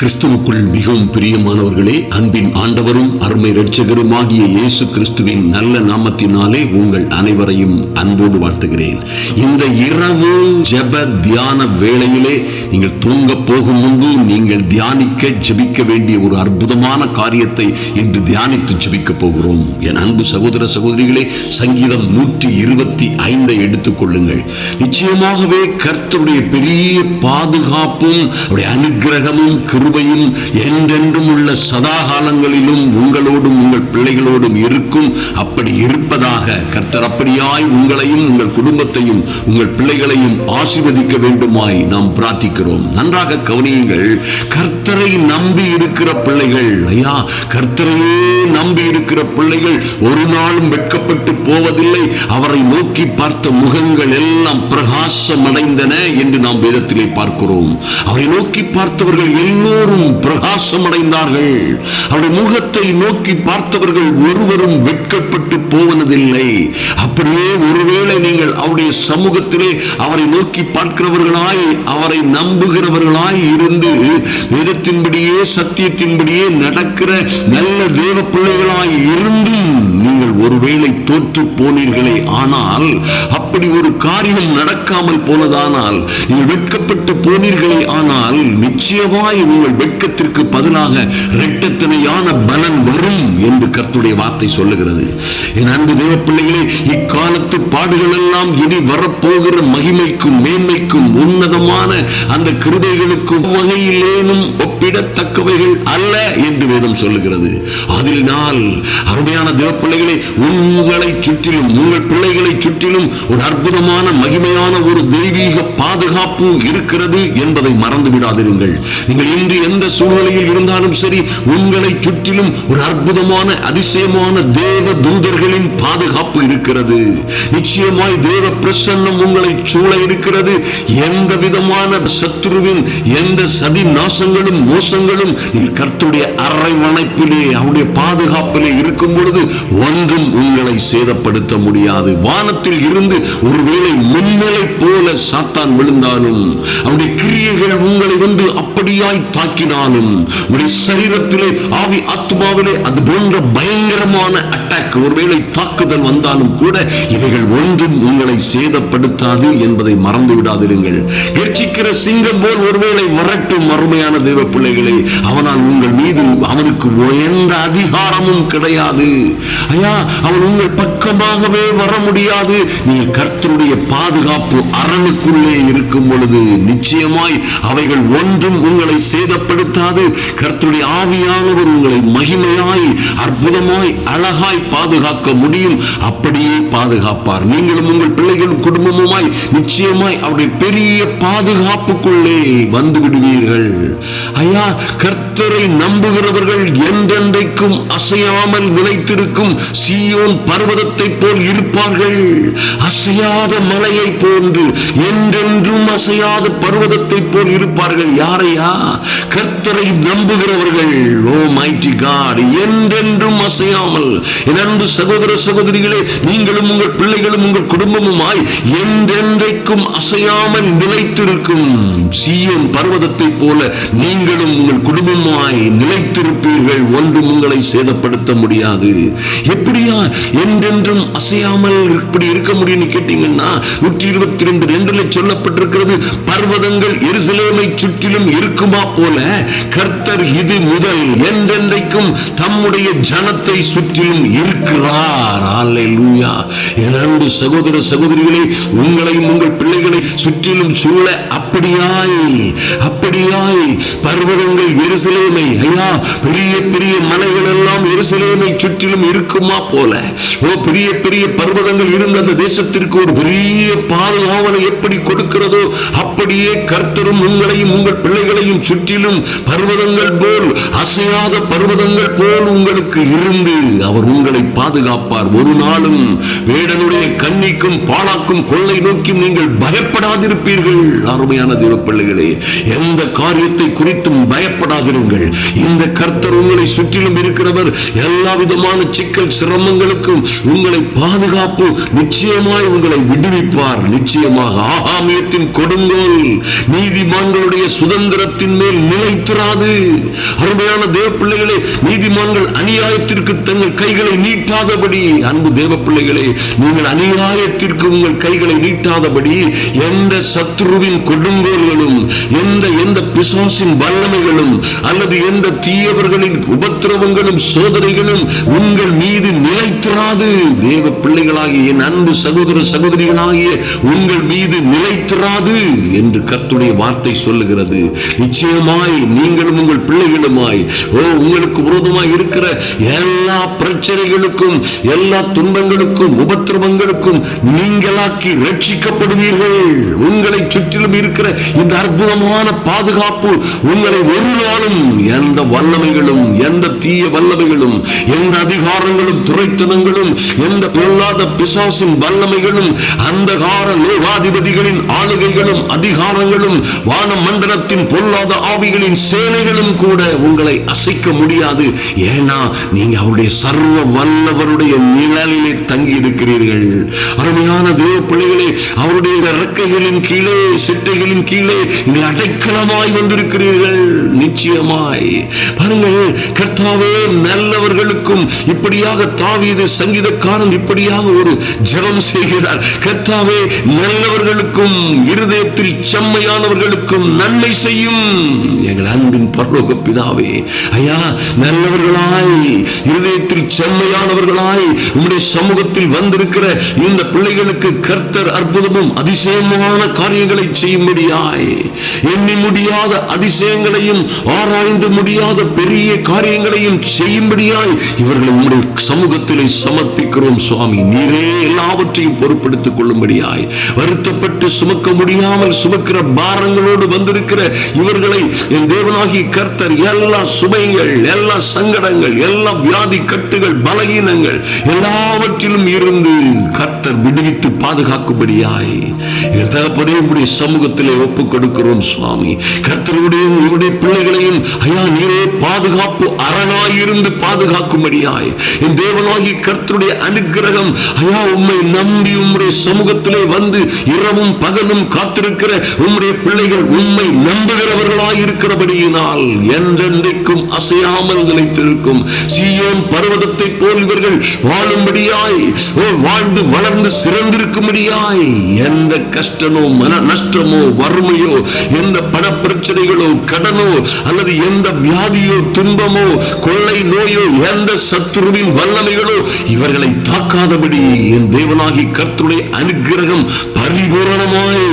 கிறிஸ்துவுக்குள் மிகவும் பிரியமானவர்களே அன்பின் ஆண்டவரும் அருமை இரட்சகருமாகிய இயேசு கிறிஸ்துவின் நல்ல நாமத்தினாலே உங்கள் அனைவரையும் அன்போடு வாழ்த்துகிறேன். இந்த இரவு ஜப தியான வேளையிலே நீங்கள் தூங்க போகும் முன்பு நீங்கள் தியானிக்க ஜபிக்க வேண்டிய ஒரு அற்புதமான காரியத்தை இன்று தியானித்து ஜபிக்க போகிறோம். என் அன்பு சகோதர சகோதரிகளே சங்கீதம் நூற்றி இருபத்தி ஐந்தை எடுத்துக் கொள்ளுங்கள். நிச்சயமாகவே கர்த்தருடைய பெரிய பாதுகாப்பும் அவருடைய அனுகிரகமும் கிரு கிருபையும் என்றென்றும் உள்ள சதா காலங்களிலும் உங்களோடும் உங்கள் பிள்ளைகளோடும் இருக்கும். அப்படி இருப்பதாக கர்த்தர் அப்படியாய் உங்களையும் உங்கள் குடும்பத்தையும் உங்கள் பிள்ளைகளையும் ஆசிர்வதிக்க வேண்டுமாய் நாம் பிரார்த்திக்கிறோம். நன்றாக கவனியுங்கள் கர்த்தரை நம்பி இருக்கிற பிள்ளைகள் ஐயா கர்த்தரையே நம்பி இருக்கிற பிள்ளைகள் ஒரு நாளும் வெட்கப்பட்டு போவதில்லை. அவரை நோக்கி பார்த்த முகங்கள் எல்லாம் பிரகாசம் அடைந்தன என்று நாம் வேதத்திலே பார்க்கிறோம். அவரை நோக்கி பார்த்தவர்கள் எல்லோரும் எல்லோரும் பிரகாசம் அடைந்தார்கள் அவருடைய முகத்தை நோக்கி பார்த்தவர்கள் ஒருவரும் வெட்கப்பட்டு போவதில்லை. அப்படியே ஒருவேளை நீங்கள் அவருடைய சமூகத்திலே அவரை நோக்கி பார்க்கிறவர்களாய் அவரை நம்புகிறவர்களாய் இருந்து வேதத்தின்படியே சத்தியத்தின்படியே நடக்கிற நல்ல தேவ பிள்ளைகளாய் இருந்தும் நீங்கள் ஒருவேளை தோற்று போனீர்களே. ஆனால் அப்படி ஒரு காரியம் நடக்காமல் போனதானால் நீங்கள் வெட்கப்பட்டு போனீர்களே. ஆனால் நிச்சயமாய் உங்கள் உங்கள் வெட்கத்திற்கு பதிலாக இரட்டத்தனையான பலன் வரும் என்று கர்த்துடைய வார்த்தை சொல்லுகிறது. என் அன்பு தேவ பிள்ளைகளே இக்காலத்து பாடுகள் எல்லாம் இனி வரப்போகிற மகிமைக்கும் மேன்மைக்கும் உன்னதமான அந்த கிருபைகளுக்கும் வகையிலேனும் ஒப்பிடத்தக்கவைகள் அல்ல என்று வேதம் சொல்லுகிறது. அதில் அதனால் அருமையான தேவ பிள்ளைகளை உங்களை சுற்றிலும் உங்கள் பிள்ளைகளை சுற்றிலும் ஒரு அற்புதமான மகிமையான ஒரு தெய்வீக பாதுகாப்பு இருக்கிறது என்பதை மறந்து விடாதிருங்கள் நீங்கள் இன்று எந்த சூழ்நிலையில் இருந்தாலும் சரி உங்களை சுற்றிலும் ஒரு அற்புதமான அதிசயமான தேவ தூதர்களின் பாதுகாப்பு இருக்கிறது. நிச்சயமாய் தேவ பிரசன்னம் உங்களை சூழ இருக்கிறது. எந்த விதமான சத்ருவின் எந்த சதி நாசங்களும் மோசங்களும் கர்த்துடைய அரைவணைப்பிலே அவருடைய பாதுகாப்பிலே இருக்கும் பொழுது ஒன்றும் உங்களை சேதப்படுத்த முடியாது. வானத்தில் இருந்து ஒருவேளை மின்னலை போல சாத்தான் விழுந்தாலும் அவருடைய கிரியைகள் உங்களை வந்து அப்படியாய் தாக்கினாலும் உடைய சரீரத்திலே ஆவி ஆத்மாவிலே அது போன்ற பயங்கரமான அட்டாக் ஒருவேளை தாக்குதல் வந்தாலும் கூட இவைகள் ஒன்றும் உங்களை சேதப்படுத்தாது என்பதை மறந்து விடாதிருங்கள். எச்சிக்கிற சிங்கம் போல் ஒருவேளை வரட்டும் அருமையான தெய்வ பிள்ளைகளை. அவனால் உங்கள் மீது அவனுக்கு எந்த அதிகாரமும் கிடையாது. ஐயா அவன் உங்கள் பக்கமாகவே வர முடியாது. நீங்கள் கர்த்தருடைய பாதுகாப்பு அரணுக்குள்ளே இருக்கும் பொழுது நிச்சயமாய் அவைகள் ஒன்றும் உங்களை சேதப்படுத்தாது. கர்த்தருடைய ஆவியானவர் உங்களை மகிமையாய் அற்புதமாய் அழகாய் பாதுகாக்க முடியும் அப்படியே பாதுகாப்பார். நீங்களும் உங்கள் பிள்ளைகளும் குடும்பமுமாய் நிச்சயமாய் அவருடைய பெரிய பாதுகாப்புக்குள்ளே வந்து விடுவீர்கள் ஐயா கர்த்தரை நம்புகிறவர்கள் என்றென்றைக்கும் அசையாமல் நிலைத்திருக்கும் சீயோன் பர்வதத்தை போல் இருப்பார்கள். அசையாத மலையை போன்று என்றென்றும் அசையாத பர்வதத்தை போல் இருப்பார்கள். யாரையா? கர்த்தரை நம்புகிறவர்கள். ஓ மைட்டி காட் என்றென்றும் அசையாமல் என் அன்பு சகோதர சகோதரிகளே நீங்களும் உங்கள் பிள்ளைகளும் உங்கள் குடும்பமுமாய் என்றென்றைக்கும் அசையாமல் நிலைத்திருக்கும் சீயன் பர்வதத்தை போல நீங்களும் உங்கள் குடும்பமாய் நிலைத்திருப்பீர்கள் ஒன்றும் உங்களை சேதப்படுத்த முடியாது. எப்படியா என்றென்றும் அசையாமல் இப்படி இருக்க முடியும்னு கேட்டீங்கன்னா நூற்றி இருபத்தி ரெண்டு ரெண்டுல சொல்லப்பட்டிருக்கிறது பர்வதங்கள் எருசலேமை சுற்றிலும் இருக்குமா போல கர்த்தர் இது முதல் என்றென்றைக்கும் தம்முடைய ஜனத்தை சுற்றிலும் இருக்கிறார். அல்லேலூயா என் அன்பு சகோதர சகோதரிகளை உங்களையும் உங்கள் பிள்ளைகளை சுற்றிலும் சூழ அப்படியாய் அப்படியாய் பர்வதங்கள் எருசலேமை ஐயா பெரிய பெரிய மலை மலைகள் எல்லாம் எருசலேமை சுற்றிலும் இருக்குமா போல? ஓ பெரிய பெரிய பர்வதங்கள் இருந்த அந்த தேசத்திற்கு ஒரு பெரிய பாதுகாவலை எப்படி கொடுக்கிறதோ அப்படியே கர்த்தரும் உங்களையும் உங்கள் பிள்ளைகளையும் சுற்றிலும் பர்வதங்கள் போல் அசையாத பர்வதங்கள் போல் உங்களுக்கு இருந்து அவர் உங்களை பாதுகாப்பார். ஒரு நாளும் வேடனுடைய கண்ணிக்கும் பாழாக்கும் கொள்ளை நோக்கி நீங்கள் பயப்படாதிருப்பீர்கள். அருமையான தேவ பிள்ளைகளே எந்த காரியத்தை குறித்தும் பயப்படாதிருங்கள். இந்த கர்த்தர் உங்களை சுற்றிலும் இருக்கிறவர். எல்லா விதமான சிக்கல் சிரமங்களுக்கும் உங்களை பாதுகாப்பு நிச்சயமாய் உங்களை விடுவிப்பார். நிச்சயமாக ஆகாமியத்தின் கொடுங்கோல் நீதிமான்களுடைய சுதந்திரத்தின் மேல் நிலைத்திராது. அருமையான தேவ பிள்ளைகளே நீதிமான்கள் அநியாயத்திற்கு தங்கள் கைகளை நீட்டாதபடி அன்பு தேவ பிள்ளைகளே நீங்கள் அநியாயத்திற்கு உங்கள் கைகளை நீட்டாதபடி எந்த சத்ருவின் கொடுங்கோல்களும் எந்த எந்த பிசாசின் வல்லமைகளும் அல்லது எந்த தீயவர்களின் உபத்திரவங்களும் சோதனைகளும் உங்கள் மீது நிலைத்திராது. தேவ பிள்ளைகளாகிய என் அன்பு சகோதர சகோதரிகளாகிய உங்கள் மீது நிலை நிலைத்திராது என்று கர்த்துடைய வார்த்தை சொல்லுகிறது. நிச்சயமாய் நீங்களும் உங்கள் பிள்ளைகளுமாய் ஓ உங்களுக்கு விரோதமாய் இருக்கிற எல்லா பிரச்சனைகளுக்கும் எல்லா துன்பங்களுக்கும் உபத்திரவங்களுக்கும் நீங்களாக்கி ரட்சிக்கப்படுவீர்கள். உங்களை சுற்றிலும் இருக்கிற இந்த அற்புதமான பாதுகாப்பு உங்களை ஒரு நாளும் எந்த வல்லமைகளும் எந்த தீய வல்லமைகளும் எந்த அதிகாரங்களும் துறைத்தனங்களும் எந்த பொல்லாத பிசாசின் வல்லமைகளும் அந்தகார லோகாதிபதிகளின் ஆள் ஆளுகைகளும் அதிகாரங்களும் வான மண்டலத்தின் பொல்லாத ஆவிகளின் சேனைகளும் கூட உங்களை அசைக்க முடியாது. ஏன்னா நீங்க அவருடைய சர்வ வல்லவருடைய நிழலிலே தங்கி இருக்கிறீர்கள். அருமையான தேவ பிள்ளைகளே அவருடைய இறக்கைகளின் கீழே சிட்டைகளின் கீழே நீங்கள் அடைக்கலமாய் வந்திருக்கிறீர்கள். நிச்சயமாய். பாருங்கள் கர்த்தாவே நல்லவர்களுக்கும் இப்படியாக தாவியது சங்கீதக்காரன் இப்படியாக ஒரு ஜெபம் செய்கிறார். கர்த்தாவே நல்லவர்களுக்கும் இருதயத்தில் செம்மையானவர்களுக்கும் நன்மை செய்யும். எங்கள் அன்பின் பரலோக பிதாவே ஐயா நல்லவர்களாய் இருதயத்தில் செம்மையானவர்களாய் உங்களுடைய சமூகத்தில் வந்திருக்கிற இந்த பிள்ளைகளுக்கு கர்த்தர் அற்புதமும் அதிசயமான காரியங்களை செய்யும்படியாய். எண்ணி முடியாத அதிசயங்களையும் ஆராய்ந்து முடியாத பெரிய காரியங்களையும் செய்யும்படியாய் இவர்களை உங்களுடைய சமூகத்திலே சமர்ப்பிக்கிறோம் சுவாமி. நீரே எல்லாவற்றையும் பொறுப்படுத்திக் கொள்ளும்படியாய். வருத்தப்பட்டு சுமக்க முடியாமல் சுமக்கிற பாரங்களோடு வந்திருக்கிற இவர்களை என் தேவனாகி கர்த்தர் எல்லா சுமைகள் எல்லா சங்கடங்கள் எல்லா வியாதி கட்டுகள் பலகீனங்கள் எல்லாவற்றிலும் இருந்து கர்த்தர் விடுவித்து பாதுகாக்கும்படியாய் எங்கள் தகப்பனே உடைய சமூகத்திலே ஒப்புக் கொடுக்கிறோம் சுவாமி. கர்த்தருடைய இவருடைய பிள்ளைகளையும் ஐயா நீரே பாதுகாப்பு அரணாயிருந்து பாதுகாக்கும்படியாய். என் தேவனாகி கர்த்தருடைய அனுகிரகம் ஐயா உம்மை நம்பி உம்முடைய சமூகத்திலே வந்து இரவும் பகலும் காத்திருக்கிற உம்முடைய பிள்ளைகள் உண்மை நம்புகிறவர்களாய் இருக்கிறபடியினால் என்றென்றைக்கும் அசையாமல் நிலைத்திருக்கும். சீயோன் பர்வதத்தை போல் இவர்கள் வாழும்படியாய் வாழ்ந்து வளர்ந்து சிறந்திருக்கும்படியாய் எந்த கஷ்டமோ மன நஷ்டமோ வறுமையோ எந்த பண பிரச்சனைகளோ கடனோ அல்லது எந்த வியாதியோ துன்பமோ கொள்ளை நோயோ எந்த சத்துருவின் வல்லமைகளோ இவர்களை தாக்காதபடி என் தேவனாகி கர்த்துடைய அனுகிரகம் பரிபூரணமாய்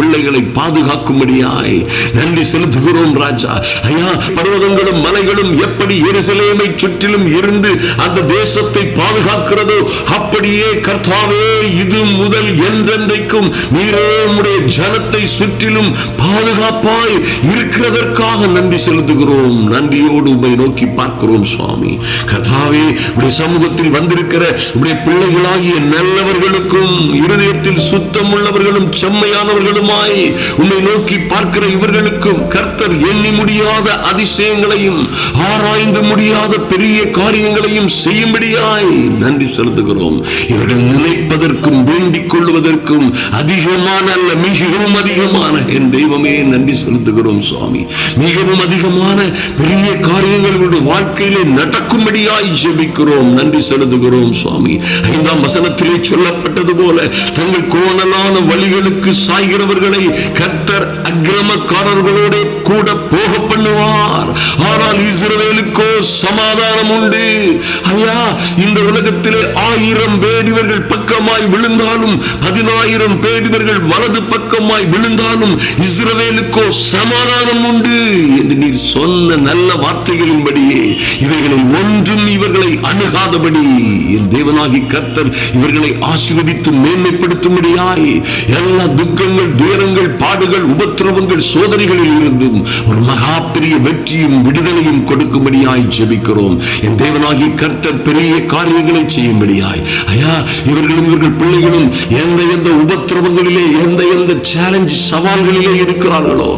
பிள்ளைகளை பாதுகாக்கும்படியாய் நன்றி செலுத்துகிறோம் ராஜா. ஐயா பர்வதங்களும் மலைகளும் எப்படி எருசலேமை சுற்றிலும் இருந்து அந்த தேசத்தை பாதுகாக்கிறதோ அப்படியே கர்த்தாவே இது முதல் என்றென்றைக்கும் நீரே உடைய ஜனத்தை சுற்றிலும் பாதுகாப்பாய் இருக்கிறதற்காக நன்றி செலுத்துகிறோம். நன்றியோடு உண்மை நோக்கி பார்க்கிறோம் சுவாமி. கர்த்தாவே உடைய சமூகத்தில் வந்திருக்கிற உடைய பிள்ளைகளாகிய நல்லவர்களுக்கும் இருதயத்தில் சுத்தம் உள்ளவர்களும் செம்மையானவர்களும் செம்மையானவர்களுமாய் உம்மை நோக்கி பார்க்கிற இவர்களுக்கும் கர்த்தர் எண்ணி முடியாத அதிசயங்களையும் ஆராய்ந்து முடியாத பெரிய காரியங்களையும் செய்யும்படியாய் நன்றி செலுத்துகிறோம். இவர்கள் நினைப்பதற்கும் வேண்டிக் கொள்வதற்கும் அதிகமான அல்ல மிகவும் அதிகமான. என் தெய்வமே நன்றி செலுத்துகிறோம் சுவாமி. மிகவும் அதிகமான பெரிய காரியங்கள் இவருடைய வாழ்க்கையிலே நடக்கும்படியாய் ஜெபிக்கிறோம். நன்றி செலுத்துகிறோம் சுவாமி. ஐந்தாம் வசனத்திலே சொல்லப்பட்டது போல தங்கள் கோணலான வழிகளுக்கு சாய்கிறவர்கள் அவர்களை கர்த்தர் அக்கிரமக்காரர்களோட கூட போக பண்ணுவார். ஆனால் இஸ்ரவேலுக்கோ சமாதானம் உண்டு. ஐயா இந்த உலகத்திலே ஆயிரம் பேர் இவர்கள் பக்கமாய் விழுந்தாலும் பதினாயிரம் பேர் இவர்கள் வலது பக்கமாய் விழுந்தாலும் இஸ்ரவேலுக்கோ சமாதானம் உண்டு என்று நீர் சொன்ன நல்ல வார்த்தைகளின்படியே இவைகளில் ஒன்றும் இவர்களை அணுகாதபடி என் தேவனாகி கர்த்தர் இவர்களை ஆசீர்வதித்து மேன்மைப்படுத்தும்படியாய் எல்லா துக்கங்கள் துயரங்கள் பாடுகள் உபத்திரவங்கள் சோதனைகளில் இருந்தும் ஒரு மகா பெரிய வெற்றியும் விடுதலையும் கொடுக்கும்படியாய் ஜெபிக்கிறோம். என் தேவனாகி கர்த்தர் பெரிய காரியங்களை செய்யும்படியாய். ஐயா இவர்களும் இவர்கள் பிள்ளைகளும் எந்த எந்த உபத்திரவங்களிலே எந்த எந்த சேலஞ்ச் சவால்களிலே இருக்கிறார்களோ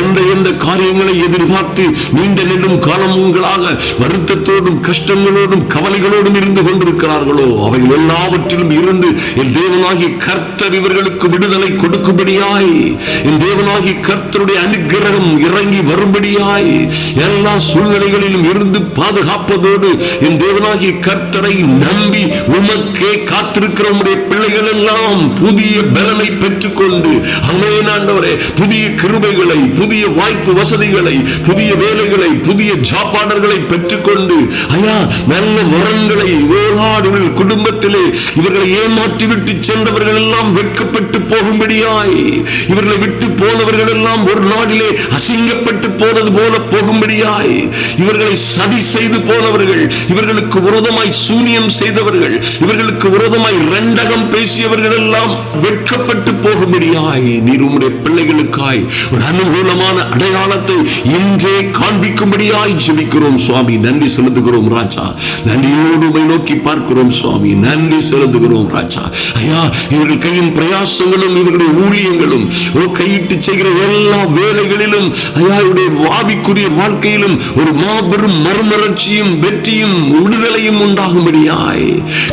எந்த எந்த காரியங்களை எதிர்பார்த்து நீண்ட நெடும் காலங்களாக வருத்தத்தோடும் கஷ்டங்களோடும் கவலைகளோடும் இருந்து கொண்டிருக்கிறார்களோ அவைகள் எல்லாவற்றிலும் இருந்து என் தேவனாகி கர்த்தர் இவர்களுக்கு விடுதலை கொடுக்கும்படியாய் என் தேவனாகி கர்த்தருடைய அனுக்கிரகம் இறங்கி வரும்படியாய். எல்லா சூழ்நிலைகளிலும் இருந்து பாதுகாப்பதோடு என் தேவனாகி கர்த்தரை நம்பி உமக்கே காத்திருக்கிற உடைய பிள்ளைகள் எல்லாம் புதிய பலனை பெற்றுக்கொண்டு அமேன் புதிய கிருபைகளை புதிய வாய்ப்பு வசதிகளை புதிய வேலைகளை புதிய ஜாப்பாளர்களை பெற்றுக்கொண்டு ஐயா நல்ல வரங்களை ஓராடுகள் குடும்பத்திலே இவர்களை ஏமாற்றி விட்டு சென்றவர்கள் எல்லாம் வெட்கப்பட்டு போகும்படியாய். இவர்களை விட்டு போனவர்கள் எல்லாம் ஒரு நாளிலே அசிங்கப்பட்டு போனது போல போகும்படியாய். இவர்களை சதி செய்து போனவர்கள் இவர்களுக்கு விரோதமாய் சூனியம் செய்தவர்கள் இவர்களுக்கு விரோதமாய் ரெண்டகம் பேசியவர்கள் எல்லாம் வெட்கப்பட்டு போகும்படியாய். நீர் உம்முடைய பிள்ளைகளுக்காய் ஒரு அனுகூலமான அடையாளத்தை இன்றே காண்பிக்கும்படியாய் ஜெபிக்கிறோம் சுவாமி. நன்றி செலுத்துகிறோம் ராஜா. நன்றியோடு நோக்கி பார்க்கிறோம் சுவாமி. நன்றி செலுத்துகிறோம் ராஜா. ஐயா இவர்கள் கையின் பிரயாசங்களும் இவர்களுடைய ஊழியங்கள் ஊழியங்களும் ஓ கையிட்டு செய்கிற எல்லா வேலைகளிலும் ஐயாவுடைய வாவிக்குரிய வாழ்க்கையிலும் ஒரு மாபெரும் மறுமலர்ச்சியும் வெற்றியும் விடுதலையும் உண்டாகும்படியாய்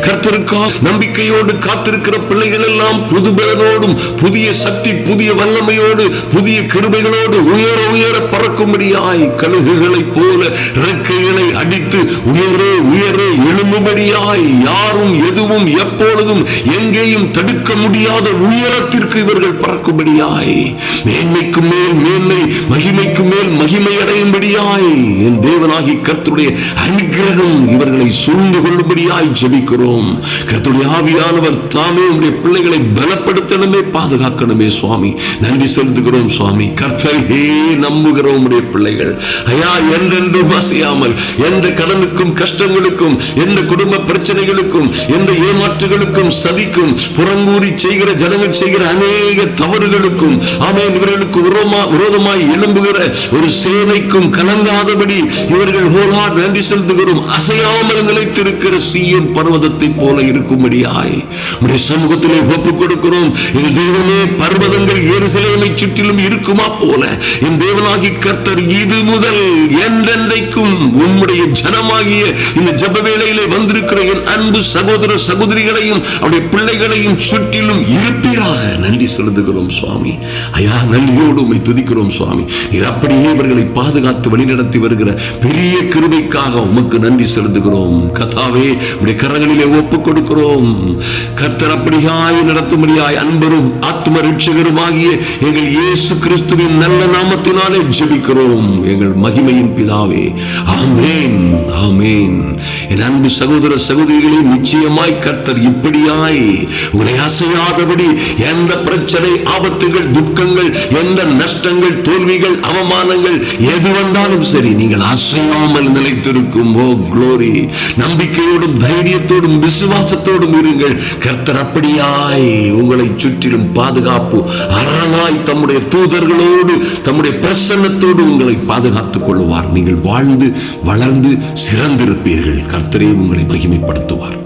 கர்த்தருக்கா நம்பிக்கையோடு காத்திருக்கிற பிள்ளைகள் எல்லாம் புது பலனோடும் புதிய சக்தி புதிய வல்லமையோடு புதிய கிருபைகளோடு உயர உயர பறக்கும்படியாய் கழுகுகளைப் போல இறக்கைகளை அடித்து உயரே உயரே எழும்பும்படியாய் யாரும் எதுவும் எப்பொழுதும் எங்கேயும் தடுக்க முடியாத உயரத்திற்கு இவர்கள் நடக்கும்படியாய் மேன்மைக்கு மேல் மேன்மை மகிமைக்கு மேல் மகிமை அடையும்படியாய். என் தேவனாகி கர்த்தருடைய அனுகிரகம் இவர்களை சூழ்ந்து கொள்ளும்படியாய் ஜெபிக்கிறோம். கர்த்தருடைய ஆவியானவர் தாமே உடைய பிள்ளைகளை பலப்படுத்தணுமே பாதுகாக்கணுமே சுவாமி. நன்றி செலுத்துகிறோம் சுவாமி. கர்த்தரையே நம்புகிறோம் உடைய பிள்ளைகள். ஐயா என்றென்றும் அசையாமல் எந்த கடனுக்கும் கஷ்டங்களுக்கும் எந்த குடும்ப பிரச்சனைகளுக்கும் எந்த ஏமாற்றுகளுக்கும் சதிக்கும் புறங்கூறி செய்கிற ஜனங்கள் செய்கிற அநேக தவறு அவர்களுக்கும் ஆமேன் இவர்களுக்கு விரோதமாய் எழும்புகிற ஒரு சேனைக்கும் கலங்காதபடி இவர்கள் ஹோலா நன்றி செலுத்துகிறோம். அசையாமல் நிலைத்திருக்கிற சீயன் பர்வதத்தை போல இருக்கும்படியாய் உடைய சமூகத்திலே ஒப்பு கொடுக்கிறோம். என் தேவனே பர்வதங்கள் எருசலேமை சுற்றிலும் இருக்குமா போல. என் தேவனாகி கர்த்தர் இது முதல் என்றென்றைக்கும் உம்முடைய ஜனமாகிய இந்த ஜப வேளையிலே வந்திருக்கிற என் அன்பு சகோதர சகோதரிகளையும் அவருடைய பிள்ளைகளையும் சுற்றிலும் இருப்பீராக. நன்றி செலுத்துகிறோம். துதிக்கிறோம் சுவாமி. ஐயா நன்றியோடு உண்மை துதிக்கிறோம் சுவாமி. நீர் அப்படியே இவர்களை பாதுகாத்து வழிநடத்தி வருகிற பெரிய கிருபைக்காக உமக்கு நன்றி செலுத்துகிறோம். கதாவே உடைய கரங்களிலே ஒப்பு கொடுக்கிறோம். கர்த்தர் அப்படியாய் நடத்தும்படியாய் அன்பரும் ஆத்ம ரட்சகருமாகிய எங்கள் இயேசு கிறிஸ்துவின் நல்ல நாமத்தினாலே ஜெபிக்கிறோம். எங்கள் மகிமையின் பிதாவே. ஆமேன் ஆமேன். என் அன்பு சகோதர சகோதரிகளே நிச்சயமாய் கர்த்தர் இப்படியாய் உங்களை அசையாதபடி எந்த பிரச்சனை ஆபத்துகள் துக்கங்கள் எந்த நஷ்டங்கள் தோல்விகள் அவமானங்கள் எது வந்தாலும் சரி நீங்கள் அசையாமல் நிலைத்திருக்கும் ஓ குளோரி நம்பிக்கையோடும் தைரியத்தோடும் விசுவாசத்தோடும் இருங்கள். கர்த்தர் அப்படியாய் உங்களை சுற்றிலும் பாதுகாப்பு அரணாய் தம்முடைய தூதர்களோடு தம்முடைய பிரசன்னத்தோடு உங்களை பாதுகாத்துக் கொள்வார் நீங்கள் வாழ்ந்து வளர்ந்து சிறந்திருப்பீர்கள். கர்த்தரே உங்களை மகிமைப்படுத்துவார்.